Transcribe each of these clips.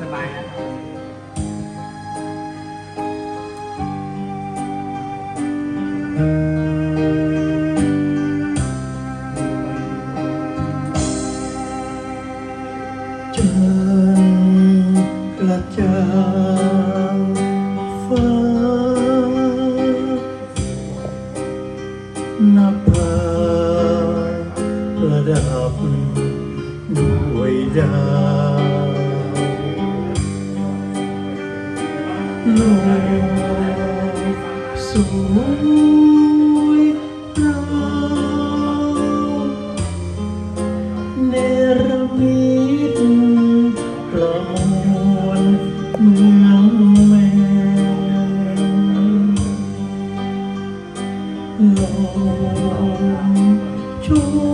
สบายนะจางกระจ่างฟ้าน้าผาประดับด้วยดาวโลกสวยเราเนรมิตประมว nguội ra. Lối suối rau để biết lòng ngắm men lòng chúa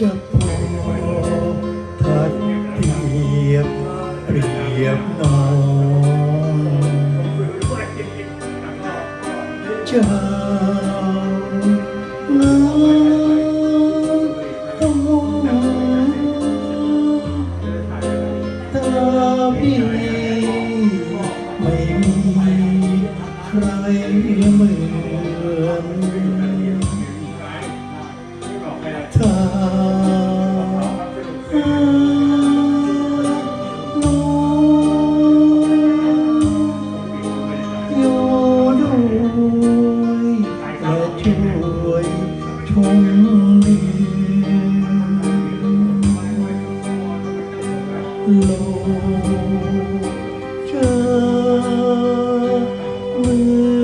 จะพอทัดเปรียบเปรียบน้องเจ้างต้องตาพี่ ทงดีโลกเจอมื่อ